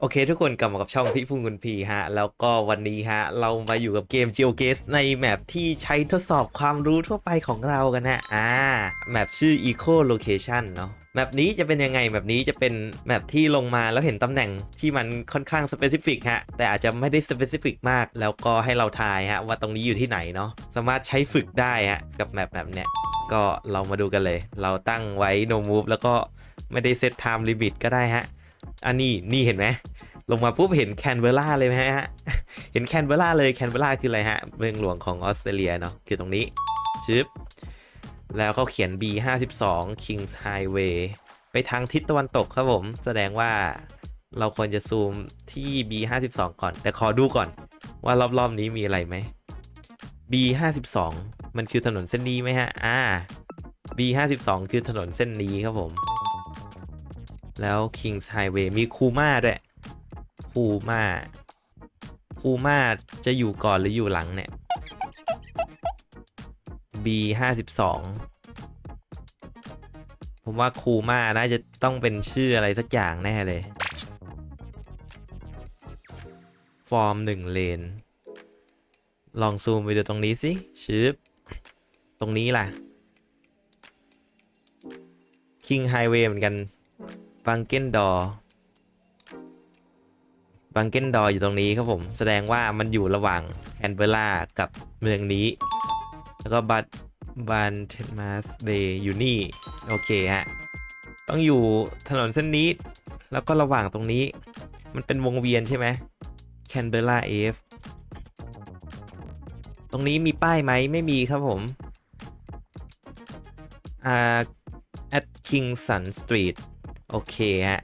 โอเค ทุกคนกลับมากับช่องพี่พุ่งคุณพีฮะ แล้วก็วันนี้ฮะ เรามาอยู่กับเกม GeoGuess ในแมปที่ใช้ทดสอบความรู้ทั่วไปของเรากันนะอ่าแมปชื่อ Eco Location เนาะแมปนี้จะเป็นยังไงแมปนี้จะเป็นแมปที่ลงมาแล้วเห็นตำแหน่งที่มันค่อนข้างสเปซิฟิกฮะ แต่อาจจะไม่ได้สเปซิฟิกมาก แล้วก็ให้เราทายฮะ ว่าตรงนี้อยู่ที่ไหนเนาะสามารถใช้ฝึกได้ฮะกับแมปแบบเนี้ยก็เรามาดูกันเลย เราตั้งไว้ no move แล้วก็ไม่ได้เซต time limit ก็ได้ฮะ อันนี้นี่เห็นไหมลงมาปุ๊บเห็นแคนเบราเลยไหมฮะ เห็นแคนเบราเลยแคนเบราคืออะไรฮะ เมืองหลวงของออสเตรเลียเนาะคือตรงนี้ชึบแล้วเขาเขียน B 5 2 Kings Highway ไปทางทิศตะวันตกครับผม แสดงว่าเราควรจะซูมที่ B 5 2ก่อน แต่ขอดูก่อนว่ารอบๆนี้มีอะไรไหม B 5 2มันคือถนนเส้นนี้ไหมฮะ อ่า B 5 2คือถนนเส้นนี้ครับผม แล้ว Kings Highway มีคูมาด้วยคูมาคูมาจะอยู่ก่อนหรืออยู่หลังเนี่ย B ห้าสิบสองผมว่าคูมาน่าจะต้องเป็นชื่ออะไรสักอย่างแน่เลย ฟอร์มหนึ่งเลน ลองซูมไปดูตรงนี้สิชืบตรงนี้ล่ะ King Highway เหมือนกัน บังเกนดอบังเกนดออยู่ตรงนี้ครับผม แสดงว่ามันอยู่ระหว่างแคนเบอร์รากับเมืองนี้ แล้วก็บัตบันเทนมาสเบย์อยู่นี่ โอเคฮะ ต้องอยู่ถนนเส้นนี้ แล้วก็ระหว่างตรงนี้ มันเป็นวงเวียนใช่ไหมแคนเบอร์ราเอฟตรงนี้มีป้ายไหมไม่มีครับผม อ่า at Kingston Street โอเคฮะ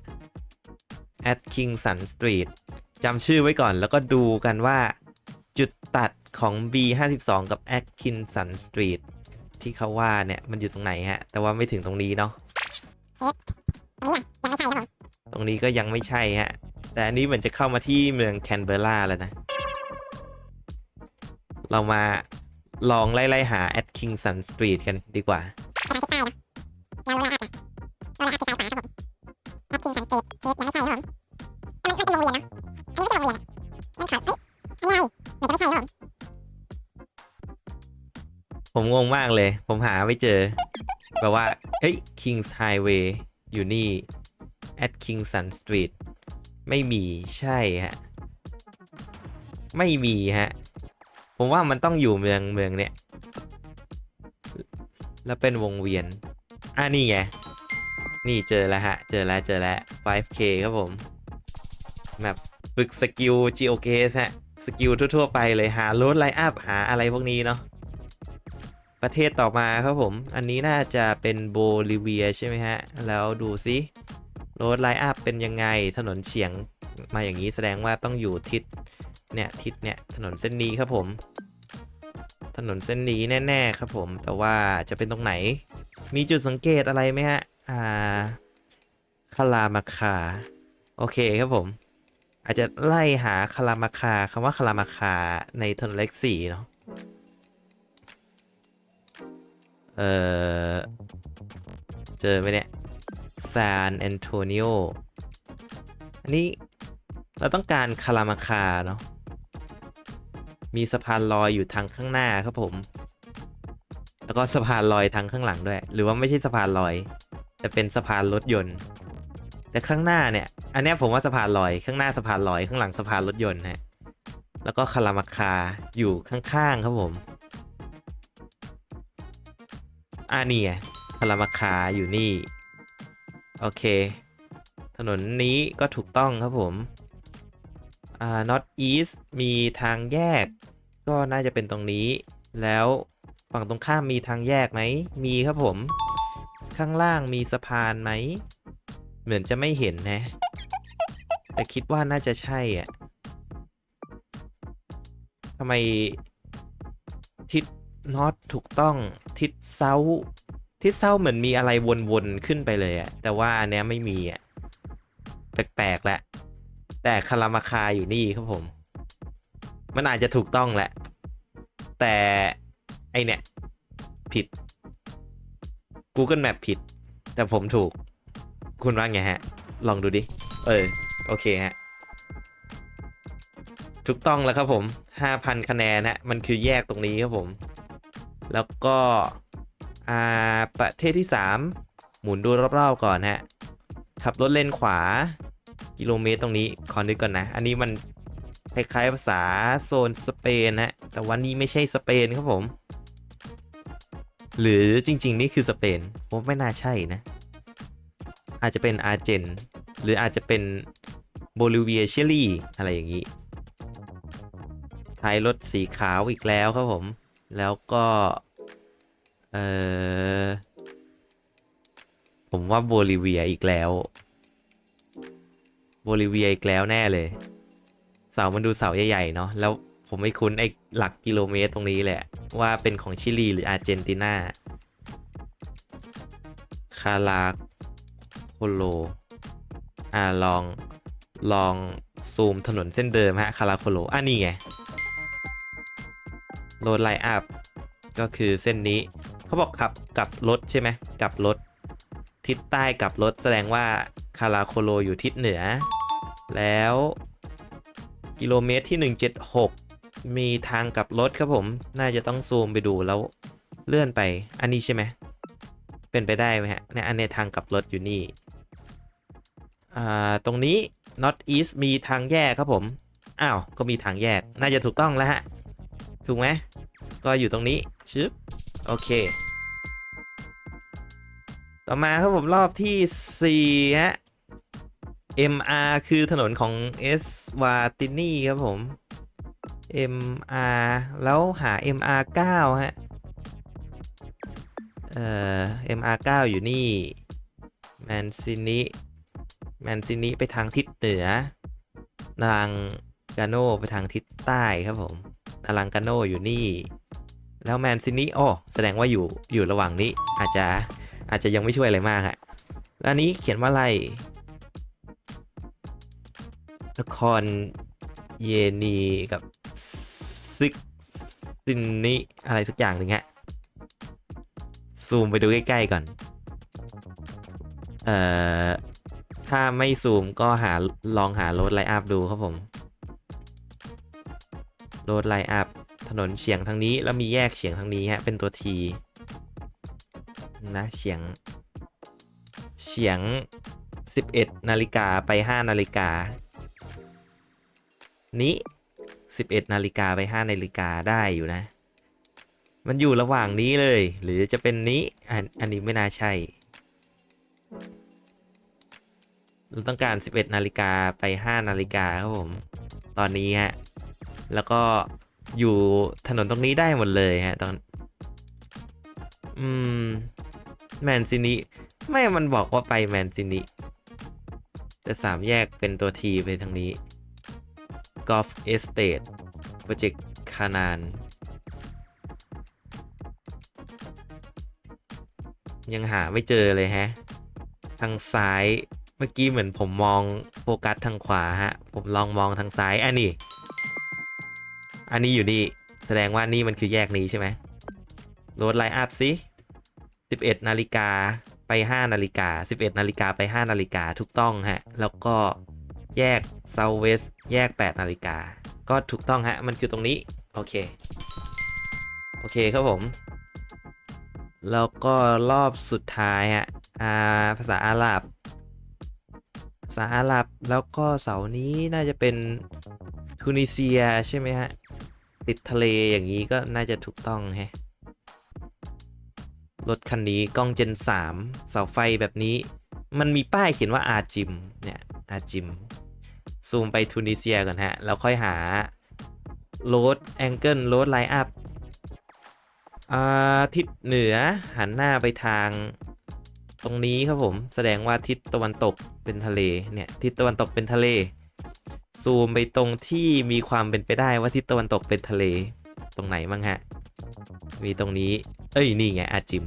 at Kingston Street จำชื่อไว้ก่อนแล้วก็ดูกันว่า จุดตัดของ B 5 2 กับ Atkinson Street ที่เขาว่าเนี่ย มันอยู่ตรงไหนฮะ แต่ว่าไม่ถึงตรงนี้เนาะตรงนี้ก็ยังไม่ใช่ฮะ แต่อันนี้เหมือนจะเข้ามาที่เมืองแคนเบอร์ราแล้วนะ เรามาลองไล่ ๆ หา Atkinson Street กันดีกว่า ผมงงมากเลย ผมหาไม่เจอ แบบว่าเฮ้ย Kings Highway อยู่นี่ at Kingston Street ไม่มีใช่ฮะ ไม่มีฮะ ผมว่ามันต้องอยู่เมืองเมืองเนี่ย แล้วเป็นวงเวียน อ่านี่ไง นี่เจอแล้วฮะ เจอแล้วเจอแล้ว 5K ครับผม แบบฝึกสกิล GeoGuess ฮะ สกิลทั่ว ๆ ไปเลยหาโรดไลอัพหาอะไรพวกนี้เนาะ ประเทศต่อมาครับผม อันนี้น่าจะเป็นโบลิเวียใช่ไหมฮะ แล้วดูซิโรดไลอัพเป็นยังไง ถนนเฉียงมาอย่างนี้แสดงว่าต้องอยู่ทิศเนี่ยทิศเนี่ยถนนเส้นนี้ครับผม ถนนเส้นนี้แน่ ๆ ครับผม แต่ว่าจะเป็นตรงไหน มีจุดสังเกตอะไรไหมฮะ อ่าคารามาคา โอเคครับผม อาจจะไล่หาคารามาคาคำว่าคารามาคาในถนนเล็กสี่เนาะ เออเจอไหมเนี่ยซานแอนโทนิโอ อันนี้เราต้องการคารามาคาเนาะ มีสะพานลอยอยู่ทางข้างหน้าครับผม แล้วก็สะพานลอยทางข้างหลังด้วย หรือว่าไม่ใช่สะพานลอย แต่เป็นสะพานรถยนต์ แต่ข้างหน้าเนี่ย อันนี้ผมว่าสะพานลอย ข้างหน้าสะพานลอย ข้างหลังสะพานรถยนต์ฮะแล้วก็คารามาคาอยู่ข้างๆครับผม อ่านี่ไงคารามาคาอยู่นี่ โอเค ถนนนี้ก็ถูกต้องครับผม อ่า north east มีทางแยก ก็น่าจะเป็นตรงนี้ แล้วฝั่งตรงข้ามมีทางแยกไหม มีครับผม ข้างล่างมีสะพานไหม เหมือนจะไม่เห็นนะ แต่คิดว่าน่าจะใช่อะทำไมทิศ นอตถูกต้องทิศเซาทิศเซาเหมือนมีอะไรวนๆขึ้นไปเลยอะแต่ว่าอันเนี้ยไม่มีอะแปลกๆแหละ แต่คารามาคาอยู่นี่ครับผม มันอาจจะถูกต้องแหละ แต่ไอเนี่ย ผิด Google Map ผิด แต่ผมถูก คุณว่าไงฮะ ลองดูดิ เออ โอเคฮะ ถูกต้องแล้วครับผม 5,000 คะแนนนะมันคือแยกตรงนี้ครับผม แล้วก็อาประเทศที่ 3 หมุนดูรอบๆก่อนฮะ ขับรถเลนขวา กิโลเมตรตรงนี้ ขอนึกก่อนนะ อันนี้มันคล้ายๆภาษาโซนสเปนนะแต่วันนี้ไม่ใช่สเปนครับผม หรือจริง ๆ นี่คือสเปนผมไม่น่าใช่นะ อาจจะเป็นอาร์เจน หรืออาจจะเป็นโบลิเวียเชลีอะไรอย่างนี้ท้ายรถสีขาวอีกแล้วครับผม แล้วก็ เออผมว่าโบลิเวียอีกแล้ว โบลิเวียอีกแล้วแน่เลย เสามันดูเสาใหญ่ๆเนาะแล้วผมไม่คุ้นไอ้หลักกิโลเมตรตรงนี้แหละ ว่าเป็นของชิลีหรืออาร์เจนตินาคาราโคโล อ่าลองลองซูมถนนเส้นเดิมฮะคาราโคโลอะนี่ไง โหลดไลน์อัพก็คือเส้นนี้เขาบอกขับกลับรถใช่ไหมกลับรถ ทิศใต้กลับรถแสดงว่าคาราโคโลอยู่ทิศเหนือ แล้วกิโลเมตรที่ 176 มีทางกลับรถครับผม น่าจะต้องซูมไปดูแล้วเลื่อนไป อันนี้ใช่ไหม เป็นไปได้ไหมฮะเนี่ยอันเนี้ยทางกลับรถอยู่นี่ อ่า ตรงนี้ North East มีทางแยกครับผม อ้าว ก็มีทางแยก น่าจะถูกต้องแล้วฮะ ถูกไหมก็อยู่ตรงนี้ชึบโอเค ต่อมาครับผมรอบที่4ฮะ MR คือถนนของ S วาตินีครับผม MR แล้วหา MR 9ฮะ เอ่อ MR 9อยู่นี่ แมนซินิ แมนซินิไปทางทิศเหนือนาง กาโน่ไปทางทิศใต้ครับผมนารังกาโน่อยู่นี่ แล้วแมนซินี่โอ้แสดงว่าอยู่อยู่ระหว่างนี้ อาจจะอาจจะยังไม่ช่วยอะไรมากฮะแล้วอันนี้เขียนว่าอะไรนครเยนีกับซิกซินนิอะไรสักอย่างหนึ่งฮะ ซูมไปดูใกล้ๆก่อน เอ่อ ถ้าไม่ซูมก็หาลองหาโรดไลอัพดูครับผม โรดไลน์อัพถนนเฉียงทางนี้แล้วมีแยกเฉียงทางนี้ฮะเป็นตัวทีนะเฉียงเฉียง 11 นาฬิกาไป 5 นาฬิกา นี้ 11 นาฬิกาไป 5 นาฬิกาได้อยู่นะ มันอยู่ระหว่างนี้เลย หรือจะเป็นนี้อันอันนี้ไม่น่าใช่เราต้องการ 11 นาฬิกาไป 5 นาฬิกาครับผม ตอนนี้ฮะ แล้วก็อยู่ถนนตรงนี้ได้หมดเลยฮะตอน อืม แมนซินิไม่มันบอกว่าไปแมนซินิแต่สามแยกเป็นตัวทีไปทางนี้กอล์ฟเอสเตดโปรเจกต์คานาน ยังหาไม่เจอเลยฮะ ทางซ้ายเมื่อกี้เหมือนผมมองโฟกัสทางขวาฮะ ผมลองมองทางซ้าย อันนี้ อันนี้อยู่นี่แสดงว่านี่มันคือแยกนี้ใช่ไหมโหลดไลน์อัพสิ11นาฬิกาไป 5 นาฬิกา 11 นาฬิกาไป 5 นาฬิกาถูกต้องฮะ แล้วก็แยก South West แยก 8 นาฬิกา ก็ถูกต้องฮะ มันคือตรงนี้ โอเค โอเคครับผม แล้วก็รอบสุดท้ายฮะอาภาษาอาหรับ ภาษาอาหรับ แล้วก็เสาร์นี้น่าจะเป็นทูนิเซียใช่ไหมฮะ ติดทะเลอย่างนี้ก็น่าจะถูกต้องแฮะรถคันนี้กล้องเจน 3 เสาไฟแบบนี้ มันมีป้ายเขียนว่าอาจิมเนี่ยอาจิม ซูมไปทูนิเซียก่อนฮะ แล้วค่อยหาโ a ดแองเกิลโ a ดไลน์อัพอ่าทิศเหนือหันหน้าไปทางตรงนี้ครับผม แสดงว่าทิศตะวันตกเป็นทะเลเนี่ยทิศตะวันตกเป็นทะเล ซูมไปตรงที่มีความเป็นไปได้ว่าทิศตะวันตกเป็นทะเลตรงไหนบ้างฮะ มีตรงนี้ เอ้ย นี่ไงอาจิม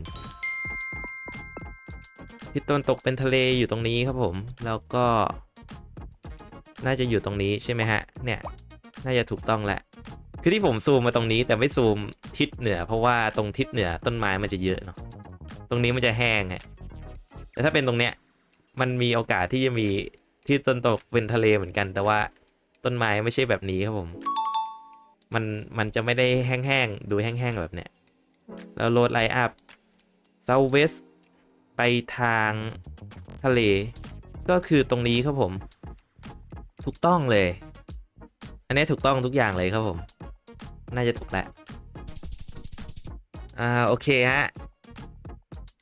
ทิศตะวันตกเป็นทะเลอยู่ตรงนี้ครับผม แล้วก็ น่าจะอยู่ตรงนี้ใช่ไหมฮะ เนี่ย น่าจะถูกต้องแหละ คือที่ผมซูมมาตรงนี้แต่ไม่ซูมทิศเหนือ เพราะว่าตรงทิศเหนือต้นไม้มันจะเยอะเนาะ ตรงนี้มันจะแห้งฮะ แต่ถ้าเป็นตรงเนี้ย มันมีโอกาสที่จะมี ที่ตะวันตกเป็นทะเลเหมือนกัน แต่ว่าต้นไม้ไม่ใช่แบบนี้ครับผม มันมันจะไม่ได้แห้งๆ ดูแห้งๆ แบบเนี้ย แล้วโรดไลอัพเซาเวสไปทางทะเล ก็คือตรงนี้ครับผม ถูกต้องเลย อันนี้ถูกต้องทุกอย่างเลยครับผม น่าจะถูกแหละอ่าโอเคฮะ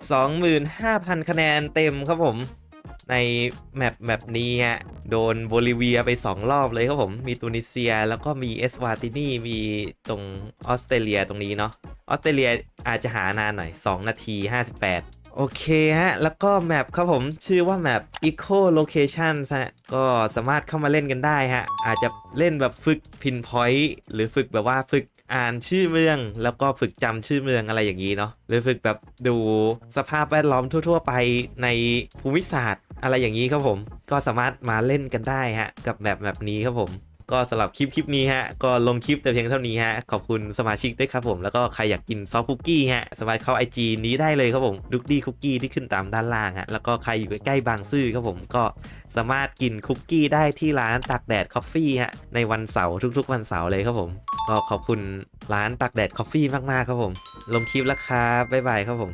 25,000 คะแนนเต็มครับผม ในแมปแมปนี้ฮะโดนโบลิเวียไป 2 รอบเลยครับผมมีตูนิเซียแล้วก็มีเอสวาตินีมีตรงออสเตรเลียตรงนี้เนาะออสเตรเลียอาจจะหานานหน่อย 2 นาที 58 โอเคฮะ แล้วก็แมปครับผมชื่อว่าแมป Eco Location ฮะก็สามารถเข้ามาเล่นกันได้ฮะ อาจจะเล่นแบบฝึก pinpoint หรือฝึกแบบว่าฝึก อ่านชื่อเมือง แล้วก็ฝึกจำชื่อเมืองอะไรอย่างนี้เนาะหรือฝึกแบบดูสภาพแวดล้อมทั่ว ๆ ไปในภูมิศาสตร์ อะไรอย่างนี้ครับผม ก็สามารถมาเล่นกันได้ฮะกับแบบแบบนี้ครับผม ก็สำหรับคลิปคลิปนี้ฮะ ก็ลงคลิปแต่เพียงเท่านี้ฮะ ขอบคุณสมาชิกด้วยครับผม แล้วก็ใครอยากกินซอฟคุกกี้ฮะ สามารถเข้า IG นี้ได้เลยครับผมดุกดี้คุกกี้ที่ขึ้นตามด้านล่างฮะ แล้วก็ใครอยู่ใกล้ๆบางซื่อครับผมก็สามารถกินคุกกี้ได้ที่ร้านตักแดดคอฟฟี่ฮะ ในวันเสาร์ทุกๆ วันเสาร์เลยครับผม ก็ขอบคุณร้านตักแดดคอฟฟี่มากๆครับผม ลงคลิปแล้วครับบ๊ายบายครับผม